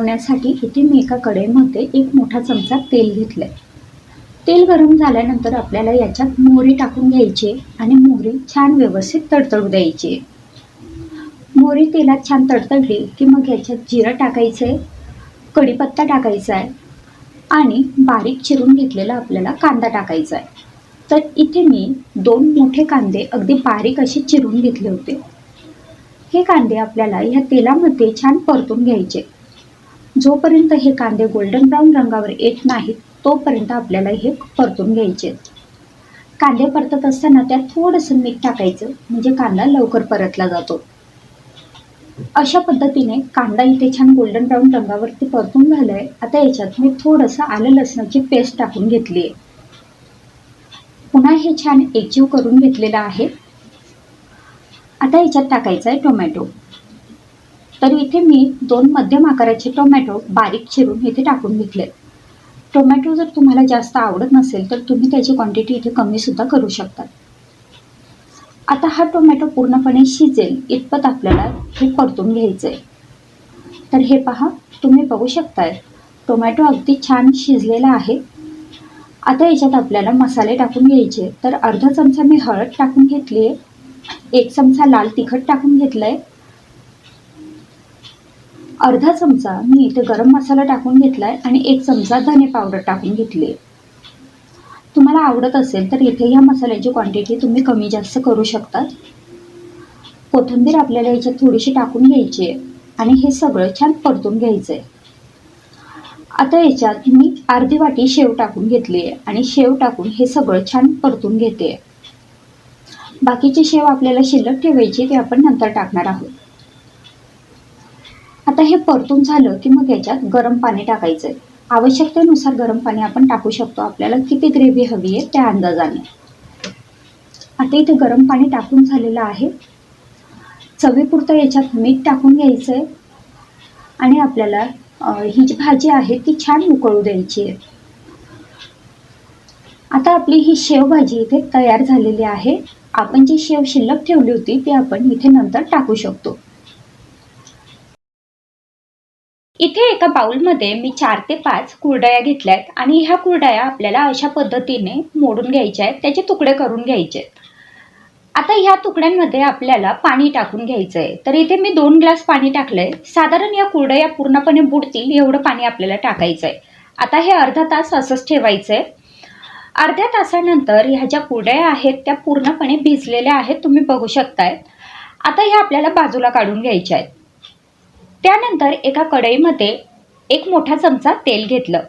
बनवण्यासाठी इथे मी एका कढईमध्ये एक मोठा चमचा तेल घेतलंय. तेल गरम झाल्यानंतर आपल्याला याच्यात मोहरी टाकून घ्यायची आणि मोहरी छान व्यवस्थित तडतडू द्यायची. मोहरी तेलात छान तडतडली की मग याच्यात जिरं टाकायचं आहे कढीपत्ता टाकायचा आहे आणि बारीक चिरून घेतलेला आपल्याला कांदा टाकायचा आहे तर इथे मी दोन मोठे कांदे अगदी बारीक असे चिरून घेतले होते. हे कांदे आपल्याला ह्या तेलामध्ये छान परतून घ्यायचे. जोपर्यंत हे कांदे गोल्डन ब्राऊन रंगावर येत नाहीत तोपर्यंत आपल्याला हे परतून घ्यायचे. कांदे परतत असताना त्यात थोडंसं मीठ टाकायचं म्हणजे कांदा लवकर परतला जातो. अशा पद्धतीने कांदा इथे छान गोल्डन ब्राऊन रंगावरती परतून झालाय. आता याच्यात मी थोडंसं आलं लसणाची पेस्ट टाकून घेतली आहे पुन्हा हे छान एकजीव करून घेतलेलं आहे. आता याच्यात टाकायचं आहे टोमॅटो. तर इथे मी दोन मध्यम आकाराचे टोमॅटो बारीक चिरून इथे टाकून घेतले. टोमॅटो जर तुम्हाला जास्त आवडत नसेल तर तुम्ही त्याची क्वांटिटी इथे कमी सुद्धा करू शकता. आता हा टोमॅटो पूर्णपणे शिजेल इतपत आपल्याला हे परतून घ्यायचं आहे तर हे पहा तुम्ही बघू शकताय टोमॅटो अगदी छान शिजलेला आहे. आता याच्यात आपल्याला मसाले टाकून घ्यायचे. तर अर्धा चमचा मी हळद टाकून घेतली आहे एक चमचा लाल तिखट टाकून घेतलं आहे अर्धा चमचा मी इथे गरम मसाला टाकून घेतला आहे आणि एक चमचा धने पावडर टाकून घेतली. आहे तुम्हाला आवडत असेल तर इथे ह्या मसाल्याची क्वांटिटी तुम्ही कमी जास्त करू शकता. कोथिंबीर आपल्याला याच्यात थोडीशी टाकून घ्यायची आहे आणि हे सगळं छान परतून घ्यायचं आहे आता याच्यात मी अर्धी वाटी शेव टाकून घेतली आहे आणि शेव टाकून हे सगळं छान परतून घेते. बाकीची शेव आपल्याला शिल्लक ठेवायची ते आपण नंतर टाकणार आहोत. आता हे परतून झालं की मग याच्यात गरम पाणी टाकायचं आहे आवश्यकतेनुसार गरम पाणी आपण टाकू शकतो. आपल्याला किती ग्रेव्ही हवी आहे त्या अंदाजाने. आता इथे गरम पाणी टाकून झालेलं आहे. चवीपुरतं याच्यात मीठ टाकून घ्यायचं आहे आणि आपल्याला ही जी भाजी आहे ती छान उकळू द्यायची आहे. आता आपली ही शेवभाजी इथे तयार झालेली आहे. आपण जी शेव शिल्लक ठेवली होती ती आपण इथे नंतर टाकू शकतो. इथे एका बाउलमध्ये मी चार ते पाच कुरडया घेतल्या आहेत आणि ह्या कुरडया आपल्याला अशा पद्धतीने मोडून घ्यायच्या आहेत. त्याचे तुकडे करून घ्यायचे आहेत. आता ह्या तुकड्यांमध्ये आपल्याला पाणी टाकून घ्यायचं आहे तर इथे मी दोन ग्लास पाणी टाकलंय. साधारण या कुरडया पूर्णपणे बुडतील एवढं पाणी आपल्याला टाकायचं आहे आता हे अर्धा तास असंच ठेवायचं आहे अर्ध्या तासानंतर ह्या ज्या कुरडया आहेत त्या पूर्णपणे भिजलेल्या आहेत तुम्ही बघू शकताय. आता ह्या आपल्याला बाजूला काढून घ्यायच्या आहेत. त्यानंतर एका कढईमध्ये एक मोठा चमचा तेल घेतलं.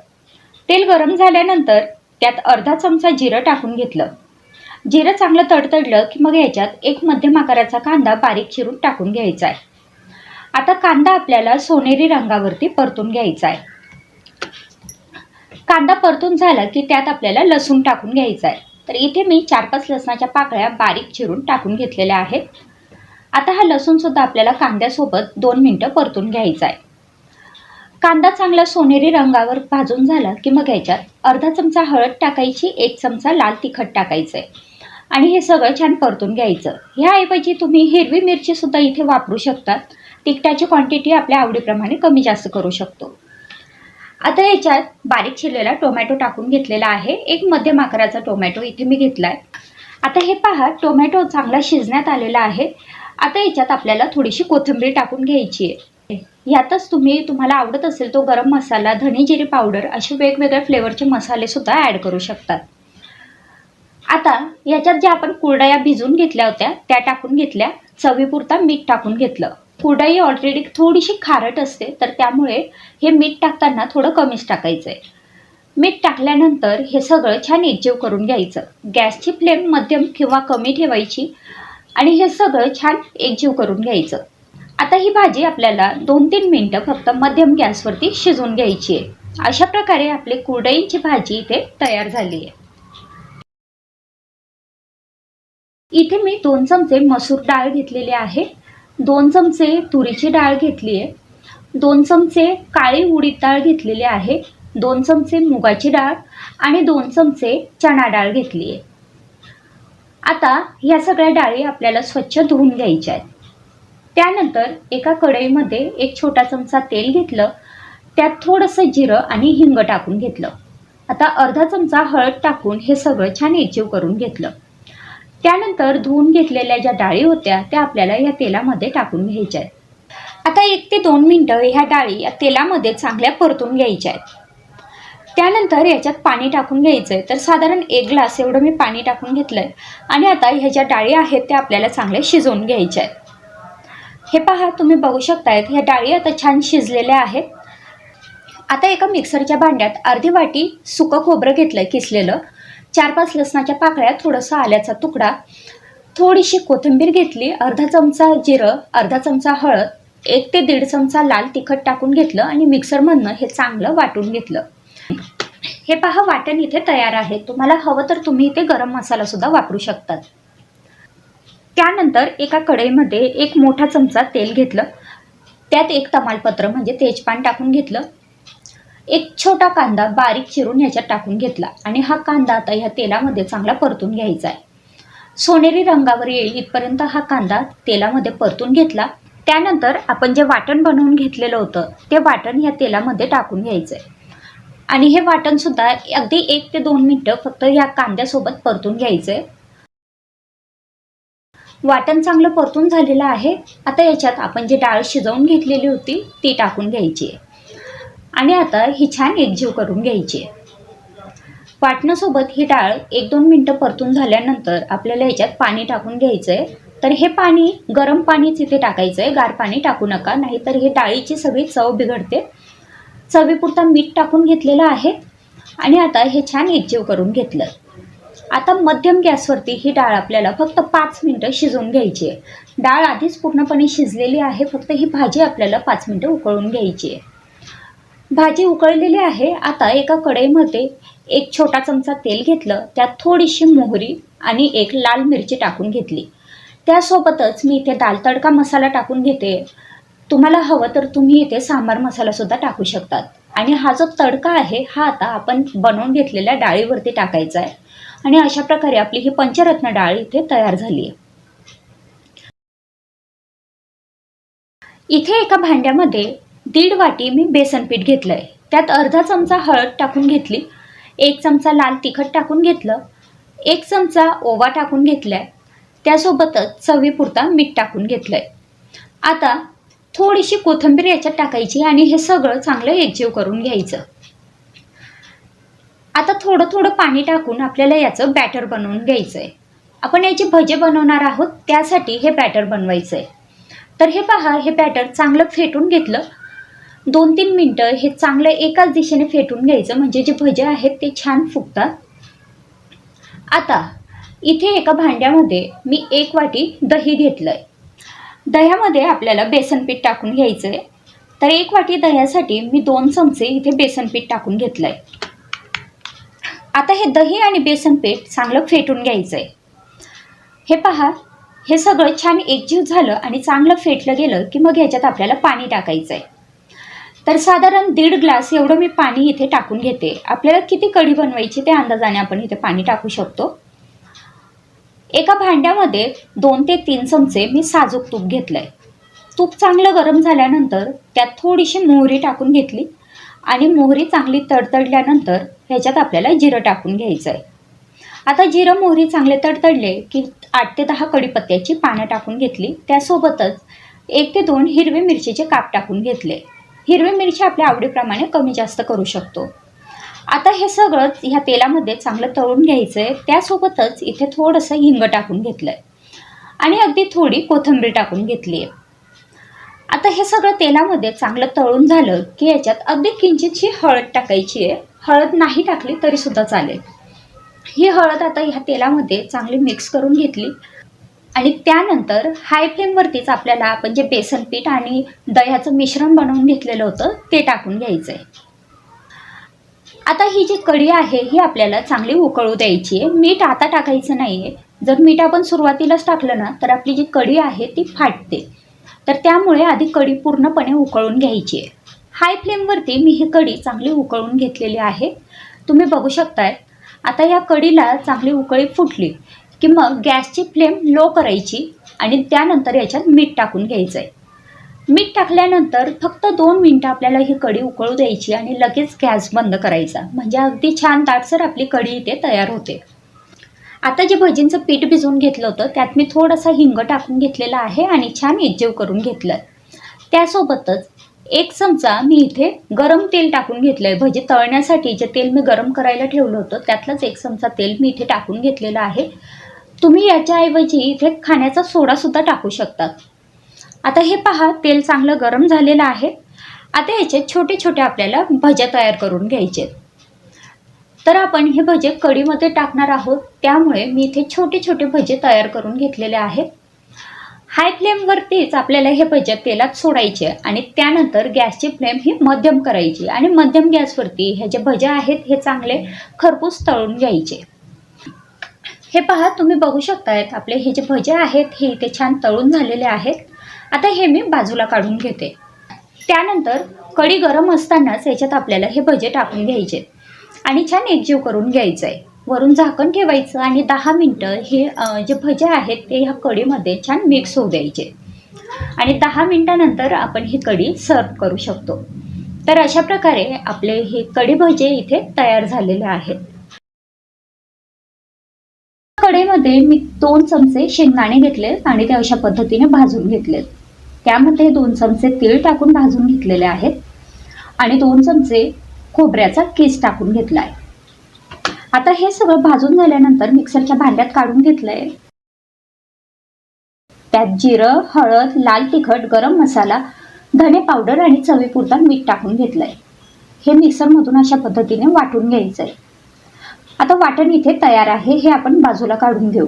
तेल गरम झाल्यानंतर त्यात अर्धा चमचा जिरं टाकून घेतलं. जिरं चांगलं तडतडलं की मग याच्यात एक मध्यम आकाराचा कांदा बारीक चिरून टाकून घ्यायचा आहे. आता कांदा आपल्याला सोनेरी रंगावरती परतून घ्यायचा आहे. कांदा परतून झाला की त्यात आपल्याला लसूण टाकून घ्यायचा आहे. तर इथे मी चार पाच लसणाच्या पाकळ्या बारीक चिरून टाकून घेतलेल्या आहेत. आता हा लसूण सुद्धा आपल्याला कांद्यासोबत दोन मिनटं परतून घ्यायचा आहे. कांदा चांगला सोनेरी रंगावर भाजून झाला की मग याच्यात अर्धा चमचा हळद टाकायची एक चमचा लाल तिखट टाकायचं आहे आणि हे सगळं छान परतून घ्यायचं. ह्याऐवजी तुम्ही हिरवी मिरची सुद्धा इथे वापरू शकता. तिखटाची क्वांटिटी आपल्या आवडीप्रमाणे कमी जास्त करू शकतो. आता याच्यात बारीक चिरलेला टोमॅटो टाकून घेतलेला आहे. एक मध्यम आकाराचा टोमॅटो इथे मी घेतला आहे आता हे पहा टोमॅटो चांगला शिजण्यात आलेला आहे. आता याच्यात आपल्याला थोडीशी कोथिंबीर टाकून घ्यायची आहे. यातच तुम्ही तुम्हाला आवडत असेल तो गरम मसाला धने जिरे पावडर असे वेगवेगळ्या फ्लेवरचे मसाले सुद्धा ॲड करू शकतात. आता याच्यात ज्या आपण कुरडया भिजून घेतल्या होत्या त्या टाकून घेतल्या. चवीपुरता मीठ टाकून घेतलं. कुरडई ऑलरेडी थोडीशी खारट असते तर त्यामुळे हे मीठ टाकताना थोडं कमीच टाकायचं आहे मीठ टाकल्यानंतर हे सगळं छान एकजीव करून घ्यायचं. गॅसची फ्लेम मध्यम किंवा कमी ठेवायची. आणि हे सगळं छान एकजीव करून घ्यायचं. आता ही भाजी आपल्याला दोन तीन मिनटं फक्त मध्यम गॅसवरती शिजवून घ्यायची आहे. अशा प्रकारे आपली कुरडईची भाजी इथे तयार झाली आहे. इथे मी दोन चमचे मसूर डाळ घेतलेली आहे. दोन चमचे तुरीची डाळ घेतली आहे. दोन चमचे काळी उडीद डाळ घेतलेली आहे. दोन चमचे मुगाची डाळ आणि दोन चमचे चणा डाळ घेतली आहे. आता ह्या सगळ्या डाळी आपल्याला स्वच्छ धुवून घ्यायच्या आहेत. त्यानंतर एका कढईमध्ये एक छोटा चमचा तेल घेतलं त्यात थोडंसं जिरं आणि हिंग टाकून घेतलं. आता अर्धा चमचा हळद टाकून हे सगळं छान एकजीव करून घेतलं. त्यानंतर धुवून घेतलेल्या ज्या डाळी होत्या त्या आपल्याला या तेलामध्ये टाकून घ्यायच्या आहेत. आता एक ते दोन मिनटं ह्या डाळी या तेलामध्ये चांगल्या परतून घ्यायच्या आहेत. त्यानंतर याच्यात पाणी टाकून घ्यायचं आहे तर साधारण एक ग्लास एवढं मी पाणी टाकून घेतलं आहे आणि आता ह्या ज्या डाळी आहेत त्या आपल्याला चांगल्या शिजवून घ्यायच्या आहेत. हे पहा तुम्ही बघू शकतायत ह्या डाळी आता छान शिजलेल्या आहेत. आता एका मिक्सरच्या भांड्यात अर्धी वाटी सुकं खोबरं घेतलं किसलेलं. चार पाच लसणाच्या पाकळ्या थोडंसं आल्याचा तुकडा. थोडीशी कोथिंबीर घेतली अर्धा चमचा जिरं अर्धा चमचा हळद एक ते दीड चमचा लाल तिखट टाकून घेतलं आणि मिक्सरमधनं हे चांगलं वाटून घेतलं. हे पहा वाटण इथे तयार आहे. तुम्हाला हवं तर तुम्ही इथे गरम मसाला सुद्धा वापरू शकतात. त्यानंतर एका कढईमध्ये एक मोठा चमचा तेल घेतलं. त्यात एक तमालपत्र म्हणजे तेजपान टाकून घेतलं. एक छोटा कांदा बारीक चिरून याच्यात टाकून घेतला. आणि हा कांदा आता ह्या तेलामध्ये चांगला परतून घ्यायचा आहे. सोनेरी रंगावर येईल इथपर्यंत हा कांदा तेलामध्ये परतून घेतला. त्यानंतर आपण जे वाटण बनवून घेतलेलं होतं ते वाटण ह्या तेलामध्ये टाकून घ्यायचं आहे आणि हे वाटणसुद्धा अगदी एक ते दोन मिनटं फक्त या कांद्यासोबत परतून घ्यायचं आहे वाटण चांगलं परतून झालेलं आहे. आता याच्यात आपण जी डाळ शिजवून घेतलेली होती ती टाकून घ्यायची आहे. आणि आता ही छान एकजीव करून घ्यायची आहे. वाटणासोबत ही डाळ एक दोन मिनटं परतून झाल्यानंतर आपल्याला याच्यात पाणी टाकून घ्यायचं आहे तर हे पाणी गरम पाणीच इथे टाकायचं आहे गार पाणी टाकू नका नाहीतर हे डाळीची सगळी चव बिघडते. चवीपुरता मीठ टाकून घेतलेलं आहे आणि आता हे छान एकजीव करून घेतलं. आता मध्यम गॅसवरती ही डाळ आपल्याला फक्त पाच मिनटं शिजवून घ्यायची आहे. डाळ आधीच पूर्णपणे शिजलेली आहे फक्त ही भाजी आपल्याला पाच मिनटं उकळून घ्यायची आहे. भाजी उकळलेली आहे आता एका कढईमध्ये एक छोटा चमचा तेल घेतलं त्यात थोडीशी मोहरी आणि एक लाल मिरची टाकून घेतली. त्यासोबतच मी इथे दाल तडका मसाला टाकून घेते. तुम्हाला हवं तर तुम्ही इथे सांबार मसालासुद्धा टाकू शकतात. आणि हा जो तडका आहे हा आता आपण बनवून घेतलेल्या डाळीवरती टाकायचा आहे. आणि अशा प्रकारे आपली ही पंचरत्न डाळ इथे तयार झाली आहे. इथे एका भांड्यामध्ये दीड वाटी मी बेसन पीठ घेतलं आहे त्यात अर्धा चमचा हळद टाकून घेतली एक चमचा लाल तिखट टाकून घेतलं एक चमचा ओवा टाकून घेतला आहे त्यासोबतच चवीपुरता मीठ टाकून घेतलं आहे आता थोडीशी कोथिंबीर याच्यात टाकायची आणि हे सगळं चांगलं एकजीव करून घ्यायचं. आता थोडं थोडं पाणी टाकून आपल्याला याचं बॅटर बनवून घ्यायचं आहे आपण याचे भजे बनवणार आहोत त्यासाठी हे बॅटर बनवायचं आहे तर हे पहा हे बॅटर चांगलं फेटून घेतलं. दोन तीन मिनटं हे चांगलं एकाच दिशेने फेटून घ्यायचं म्हणजे जे भजे आहेत ते छान फुगतात. आता इथे एका भांड्यामध्ये मी एक वाटी दही घेतलं आहे दह्यामध्ये आपल्याला बेसन पीठ टाकून घ्यायचं आहे तर एक वाटी दह्यासाठी मी दोन चमचे इथे बेसन पीठ टाकून घेतलं आहे आता हे दही आणि बेसन पीठ चांगलं फेटून घ्यायचं आहे हे पहा हे सगळं छान एकजीव झालं आणि चांगलं फेटलं गेलं की मग ह्याच्यात आपल्याला पाणी टाकायचं आहे तर साधारण दीड ग्लास एवढं मी पाणी इथे टाकून घेते. आपल्याला किती कढी बनवायची ते अंदाजाने आपण इथे पाणी टाकू शकतो. एका भांड्यामध्ये दोन ते तीन चमचे मी साजूक तूप घेतलं आहे तूप चांगलं गरम झाल्यानंतर त्यात थोडीशी मोहरी टाकून घेतली आणि मोहरी चांगली तडतडल्यानंतर ह्याच्यात आपल्याला जिरं टाकून घ्यायचं आहे आता जिरं मोहरी चांगले तडतडले की आठ ते दहा कडीपत्त्याची पानं टाकून घेतली. त्यासोबतच एक ते दोन हिरवे मिरचीचे काप टाकून घेतले. हिरवी मिरची आपल्या आवडीप्रमाणे कमी जास्त करू शकतो. आता हे सगळं ह्या तेलामध्ये चांगलं तळून घ्यायचं आहे त्यासोबतच इथे थोडंसं हिंग टाकून घेतलं आहे आणि अगदी थोडी कोथिंबीर टाकून घेतली आहे. आता हे सगळं तेलामध्ये चांगलं तळून झालं की याच्यात अगदी किंचितशी हळद टाकायची आहे. हळद नाही टाकली तरीसुद्धा चालेल. ही हळद आता ह्या तेलामध्ये चांगली मिक्स करून घेतली. आणि त्यानंतर हाय फ्लेमवरतीच आपल्याला आपण जे बेसन पीठ आणि दह्याचं मिश्रण बनवून घेतलेलं होतं ते टाकून घ्यायचं आहे आता ही जी कढी आहे ही आपल्याला चांगली उकळू द्यायची आहे. मीठ आता टाकायचं नाही आहे जर मीठ आपण सुरुवातीलाच टाकलं ना तर आपली जी कढी आहे ती फाटते. तर त्यामुळे आधी कढी पूर्णपणे उकळून घ्यायची आहे. हाय फ्लेमवरती मी ही कढी चांगली उकळून घेतलेली आहे. तुम्ही बघू शकताय आता या कढीला चांगली उकळी फुटली की मग गॅसची फ्लेम लो करायची आणि त्यानंतर याच्यात मीठ टाकून घ्यायचं आहे मीठ टाकल्यानंतर फक्त दोन मिनटं आपल्याला ही कढी उकळू द्यायची आणि लगेच गॅस बंद करायचा. म्हणजे अगदी छान दाटसर आपली कढी इथे तयार होते. आता जे भजींचं पीठ भिजवून घेतलं होतं त्यात मी थोडासा हिंग टाकून घेतलेला आहे आणि छान एकजीव करून घेतलं त्यासोबतच एक चमचा मी इथे गरम तेल टाकून घेतलं आहे भजी तळण्यासाठी जे तेल मी गरम करायला ठेवलं होतं त्यातलंच एक चमचा तेल मी इथे टाकून घेतलेलं आहे. तुम्ही याच्याऐवजी इथे खाण्याचा सोडासुद्धा टाकू शकतात आता हे पहा तेल चांगलं गरम झालेलं आहे. आता याचे छोटे छोटे आपल्याला भज्या तयार करून घ्यायचे. तर आपण हे भजे कढीमध्ये टाकणार आहोत. त्यामुळे मी इथे छोटे छोटे भजे तयार करून घेतलेले आहेत हाय फ्लेमवरतीच आपल्याला हे भजे तेलात सोडायचे आणि त्यानंतर गॅसची फ्लेम ही मध्यम करायची आणि मध्यम गॅसवरती हे जे भजे आहेत हे चांगले खरपूस तळून घ्यायचे. हे पहा तुम्ही बघू शकतायत आपले हे जे भजे आहेत हे इथे छान तळून झालेले आहेत. आता हे मी बाजूला काढून घेते. त्यानंतर कढी गरम असतानाच याच्यात आपल्याला हे भजे टाकून घ्यायचे. आणि छान एकजीव करून घ्यायचं आहे वरून झाकण ठेवायचं आणि दहा मिनटं हे जे भजे आहेत ते ह्या कढीमध्ये छान मिक्स होऊ द्यायचे. आणि दहा मिनटानंतर आपण ही कढी सर्व करू शकतो. तर अशा प्रकारे आपले हे कढी भजे इथे तयार झालेले आहेत. कढईमध्ये मी दोन चमचे शेंगदाणे घेतले आणि ते अशा पद्धतीने भाजून घेतलेत. त्यामध्ये दोन चमचे तीळ टाकून भाजून घेतलेले आहेत. आणि दोन चमचे खोबऱ्याचा केस टाकून घेतला आहे आता हे सगळं भाजून झाल्यानंतर मिक्सरच्या भांड्यात काढून घेतलंय. त्यात जिरं हळद लाल तिखट गरम मसाला धने पावडर आणि चवीपुरता मीठ टाकून घेतलंय. हे मिक्सरमधून अशा पद्धतीने वाटून घ्यायचंय. आता वाटण इथे तयार आहे हे आपण बाजूला काढून घेऊ.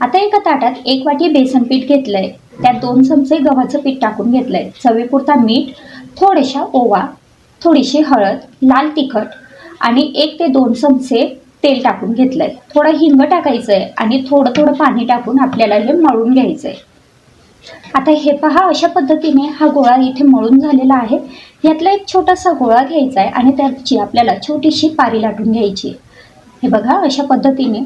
आता एका ताटात एक वाटी बेसन पीठ घेतलंय. त्यात दोन चमचे गव्हाचं पीठ टाकून घेतलंय. चवीपुरता मीठ थोडेशा ओवा थोडीशी हळद लाल तिखट आणि एक ते दोन चमचे तेल टाकून घेतलंय. थोडं हिंग टाकायचं आहे आणि थोडं थोडं पाणी टाकून आपल्याला हे मळून घ्यायचं आहे आता हे पहा अशा पद्धतीने हा गोळा इथे मळून झालेला आहे. यातला एक छोटासा गोळा घ्यायचा आहे आणि त्याची आपल्याला छोटीशी पारी लाटून घ्यायची हे बघा अशा पद्धतीने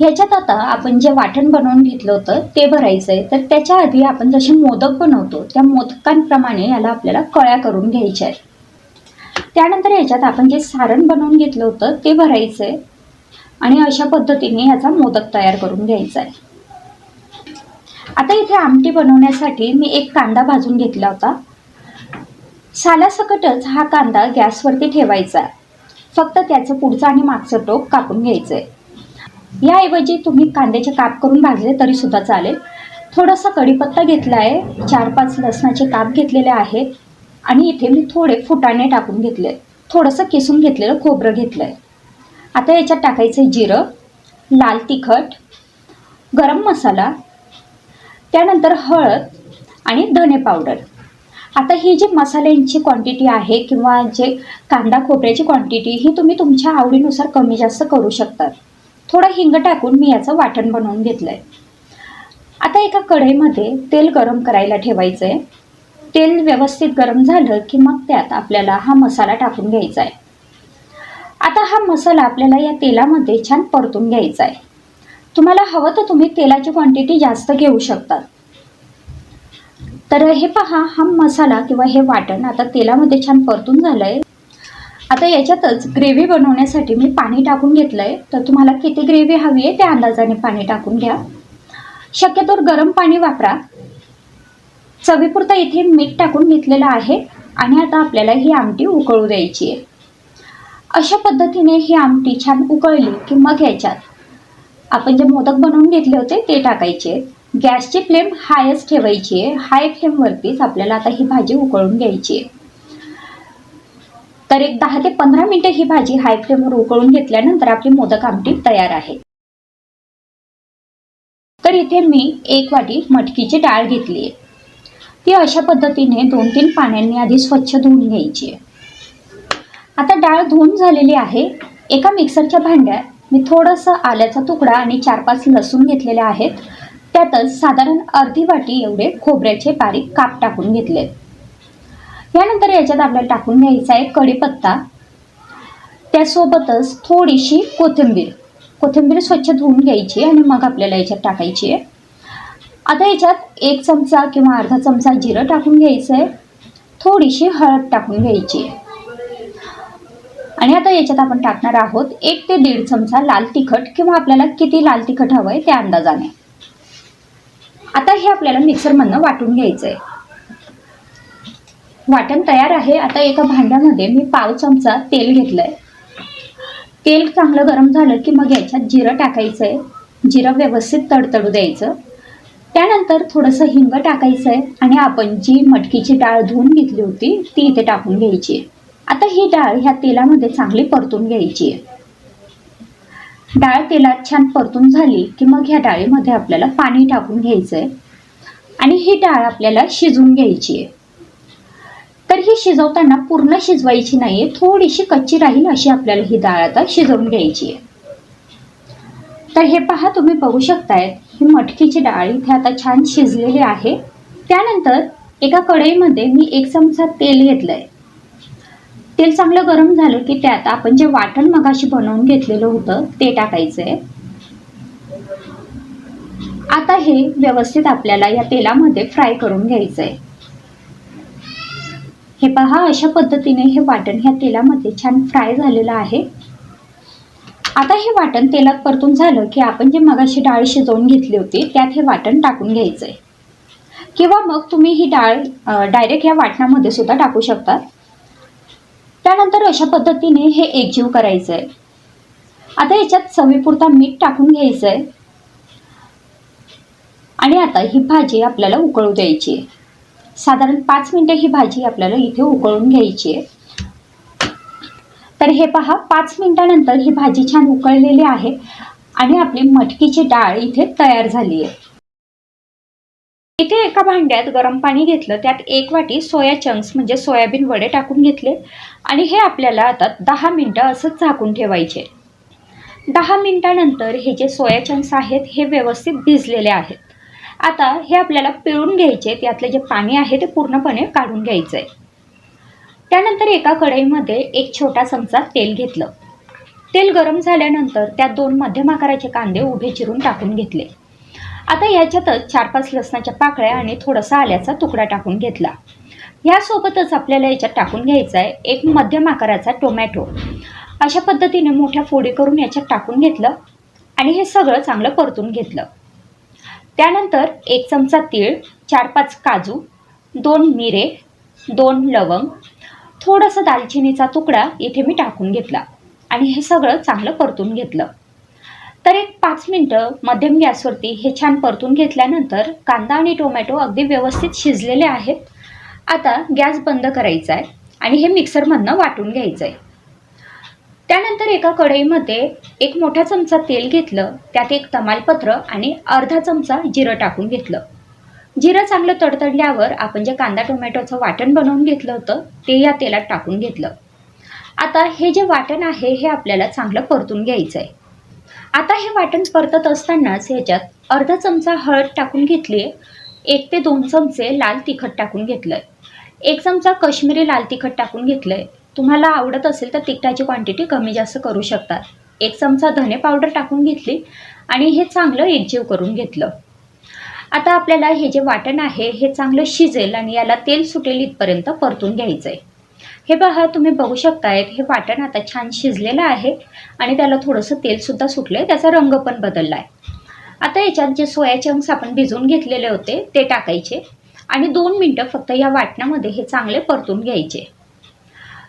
ह्याच्यात आता आपण जे वाटण बनवून घेतलं होतं ते भरायचं आहे. तर त्याच्या आधी आपण जसे मोदक बनवतो त्या मोदकांप्रमाणे याला आपल्याला कळ्या करून घ्यायच्या आहेत. त्यानंतर याच्यात आपण जे सारण बनवून घेतलं होतं ते भरायचं आहे. आणि अशा पद्धतीने याचा मोदक तयार करून घ्यायचा आहे. आता इथे आमटी बनवण्यासाठी मी एक कांदा भाजून घेतला होता. सालासकटच हा कांदा गॅसवरती ठेवायचा फक्त त्याचं पुढचं आणि मागचं टोक कापून घ्यायचं आहे. याऐवजी तुम्ही कांद्याचे काप करून भाजले तरी सुद्धा चालेल. थोडासा कढीपत्ता घेतला आहे चार पाच लसणाचे काप घेतलेले आहेत आणि इथे मी थोडे फुटाणे टाकून घेतले. थोडंसं किसून घेतलेलं खोबरं घेतलं आहे आता याच्यात टाकायचं जिरं लाल तिखट गरम मसाला त्यानंतर हळद आणि धने पावडर. आता ही जी मसाल्यांची क्वांटिटी आहे किंवा जे कांदा खोबऱ्याची क्वांटिटी ही तुम्ही तुमच्या आवडीनुसार कमी जास्त करू शकतात. थोडं हिंग टाकून मी याचं वाटण बनवून घेतलं आहे आता एका कढईमध्ये तेल गरम करायला ठेवायचं आहे तेल व्यवस्थित गरम झालं की मग त्यात आपल्याला हा मसाला टाकून घ्यायचा आहे आता हा मसाला आपल्याला या तेलामध्ये छान परतून घ्यायचा आहे तुम्हाला हवं तर तुम्ही तेलाची क्वांटिटी जास्त घेऊ शकतात तर हे पहा हा मसाला किंवा हे वाटण आता तेलामध्ये छान परतून झालं आहे आता याच्यातच ग्रेव्ही बनवण्यासाठी मी पाणी टाकून घेतलं आहे तर तुम्हाला किती ग्रेव्ही हवी आहे त्या अंदाजाने पाणी टाकून घ्या. शक्यतोवर गरम पाणी वापरा. चवीपुरता इथे मीठ टाकून घेतलेलं आहे आणि आता आपल्याला ही आमटी उकळू द्यायची आहे. अशा पद्धतीने ही आमटी छान उकळली की मग याच्यात आपण जे मोदक बनवून घेतले होते ते टाकायचे. गॅसची फ्लेम हायच ठेवायची आहे. हाय फ्लेमवरतीच आपल्याला आता ही भाजी उकळून घ्यायची आहे. तर एक दहा ते पंधरा मिनिटं ही भाजी हाय फ्लेमवर उकळून घेतल्यानंतर आपली मोदक आमटी तयार आहे. तर इथे मी एक वाटी मटकीची डाळ घेतली आहे. ती अशा पद्धतीने दोन तीन पाण्याने आधी स्वच्छ धुवून घ्यायची आहे. आता डाळ धुवून झालेली आहे. एका मिक्सरच्या भांड्यात मी थोडंसं आल्याचा तुकडा आणि चार पाच लसूण घेतलेले आहेत. त्यातच साधारण अर्धी वाटी एवढे खोबऱ्याचे बारीक काप टाकून घेतलेत. यानंतर याच्यात आपल्याला टाकून घ्यायचा आहे कढीपत्ता. त्यासोबतच थोडीशी कोथिंबीर. कोथिंबीर स्वच्छ धुवून घ्यायची आणि मग आपल्याला याच्यात टाकायची आहे. आता याच्यात एक चमचा किंवा अर्धा चमचा जिरं टाकून घ्यायचं आहे. थोडीशी हळद टाकून घ्यायची आहे. आणि आता याच्यात आपण टाकणार आहोत एक ते दीड चमचा लाल तिखट किंवा आपल्याला किती लाल तिखट हवं आहे त्या अंदाजाने. आता हे आपल्याला मिक्सरमधनं वाटून घ्यायचं आहे वाटण तयार आहे. आता एका भांड्यामध्ये मी पाव चमचा तेल घेतलं आहे तेल चांगलं गरम झालं की मग याच्यात जिरं टाकायचं आहे जिरं व्यवस्थित तडतडू द्यायचं. त्यानंतर थोडंसं हिंग टाकायचं आहे आणि आपण जी मटकीची डाळ धुवून घेतली होती ती इथे टाकून घ्यायची. आहे आता ही डाळ ह्या तेलामध्ये चांगली परतून घ्यायची. आहे डाळ तेलात छान परतून झाली की मग ह्या डाळीमध्ये आपल्याला पाणी टाकून घ्यायचं आहे आणि ही डाळ आपल्याला शिजवून घ्यायची आहे. तर ही शिजवताना पूर्ण शिजवायची नाही आहे थोडीशी कच्ची राहील अशी आपल्याला ही डाळ आता शिजवून घ्यायची आहे. तर हे पहा तुम्ही बघू शकताय ही मटकीची डाळ इथे आता छान शिजलेली आहे. त्यानंतर एका कढईमध्ये मी एक चमचा तेल घेतलं आहे तेल चांगलं गरम झालं की त्यात आपण जे वाटण मगाशी बनवून घेतलेलं होतं ते टाकायचं आहे आता हे व्यवस्थित आपल्याला या तेलामध्ये फ्राय करून घ्यायचं आहे हे पहा अशा पद्धतीने हे वाटण ह्या तेलामध्ये छान फ्राय झालेलं आहे. आता हे वाटण तेलात परतून झालं की आपण जे मगाशी डाळ शिजवून घेतली होती त्यात हे वाटण टाकून घ्यायचं आहे किंवा मग तुम्ही ही डाळ डायरेक्ट या वाटणामध्ये सुद्धा टाकू शकता. त्यानंतर अशा पद्धतीने हे एकजीव करायचं आहे आता याच्यात चवीपुरता मीठ टाकून घ्यायचं आहे आणि आता ही भाजी आपल्याला उकळू द्यायची आहे. साधारण पाच मिनटं ही भाजी आपल्याला इथे उकळून घ्यायची आहे. तर हे पहा पाच मिनिटानंतर ही भाजी छान उकळलेली आहे आणि आपली मटकीची डाळ इथे तयार झाली आहे. इथे एका भांड्यात गरम पाणी घेतलं त्यात एक वाटी सोया चंक्स म्हणजे सोयाबीन वडे टाकून घेतले आणि हे आपल्याला आता दहा मिनटं असंच झाकून ठेवायचे. दहा मिनिटानंतर हे जे सोया चंक्स आहेत हे व्यवस्थित भिजलेले आहेत. आता हे आपल्याला पिळून घ्यायचे त्यातले जे पाणी आहे ते पूर्णपणे काढून घ्यायचं आहे त्यानंतर एका कढईमध्ये एक छोटा चमचा तेल घेतलं. तेल गरम झाल्यानंतर त्यात दोन मध्यम आकाराचे कांदे उभे चिरून टाकून घेतले. आता याच्यातच चार पाच लसणाच्या पाकळ्या आणि थोडासा आल्याचा तुकडा टाकून घेतला. यासोबतच आपल्याला याच्यात टाकून घ्यायचा आहे एक मध्यम आकाराचा टोमॅटो. अशा पद्धतीने मोठ्या फोडी करून याच्यात टाकून घेतलं आणि हे सगळं चांगलं परतून घेतलं. त्यानंतर एक चमचा तीळ चार पाच काजू दोन मिरे दोन लवंग थोडंसं दालचिनीचा तुकडा इथे मी टाकून घेतला आणि हे सगळं चांगलं परतून घेतलं. तर एक पाच मिनटं मध्यम गॅसवरती हे छान परतून घेतल्यानंतर कांदा आणि टोमॅटो अगदी व्यवस्थित शिजलेले आहेत. आता गॅस बंद करायचा आहे आणि हे मिक्सरमधनं वाटून घ्यायचं आहे त्यानंतर एका कढईमध्ये एक मोठा चमचा तेल घेतलं. त्यात एक तमालपत्र आणि अर्धा चमचा जिरं टाकून घेतलं. जिरं चांगलं तडतडल्यावर आपण जे कांदा टोमॅटोचं वाटण बनवून घेतलं होतं ते या तेलात टाकून घेतलं. आता हे जे वाटण आहे हे आपल्याला चांगलं परतून घ्यायचं आहे आता हे वाटण परतत असतानाच ह्याच्यात अर्धा चमचा हळद टाकून घेतली. एक ते दोन चमचे लाल तिखट टाकून घेतलं आहे एक चमचा कश्मीरी लाल तिखट टाकून घेतलं आहे तुम्हाला आवडत असेल तर तिखटाची क्वांटिटी कमी जास्त करू शकतात. एक चमचा धने पावडर टाकून घेतली आणि हे चांगलं एकजीव करून घेतलं. आता आपल्याला हे जे वाटण आहे हे चांगलं शिजेल आणि याला तेल सुटेल इथपर्यंत परतून घ्यायचं आहे हे पहा तुम्ही बघू शकतायत हे वाटण आता छान शिजलेलं आहे आणि त्याला थोडंसं तेलसुद्धा सुटलं आहे त्याचा रंग पण बदलला आहे आता याच्यात जे सोया चंक्स आपण भिजवून घेतलेले होते ते टाकायचे आणि दोन मिनटं फक्त या वाटणामध्ये हे चांगले परतून घ्यायचे.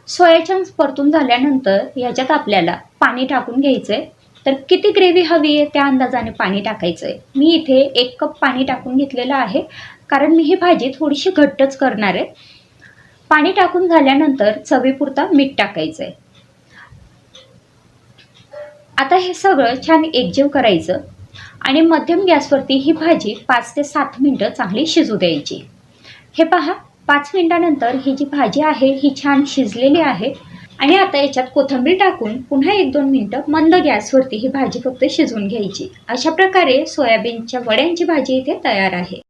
सोया चंक्स परतून झाल्यानंतर ह्याच्यात आपल्याला पाणी टाकून घ्यायचं आहे तर किती ग्रेव्ही हवी आहे त्या अंदाजाने पाणी टाकायचं आहे मी इथे एक कप पाणी टाकून घेतलेलं आहे. कारण मी ही भाजी थोडीशी घट्टच करणार आहे. पाणी टाकून झाल्यानंतर चवीपुरता मीठ टाकायचं आहे आता हे सगळं छान एकजीव करायचं आणि मध्यम गॅसवरती ही भाजी पाच ते सात मिनटं चांगली शिजू द्यायची. हे पहा पाच मिनटानंतर ही जी भाजी आहे ही छान शिजलेली आहे. आणि आता याच्यात कोथिंबीर टाकून पुन्हा एक दोन मिनटं मंद गॅसवरती ही भाजी फक्त शिजवून घ्यायची. अशा प्रकारे सोयाबीनच्या वड्यांची भाजी इथे तयार आहे.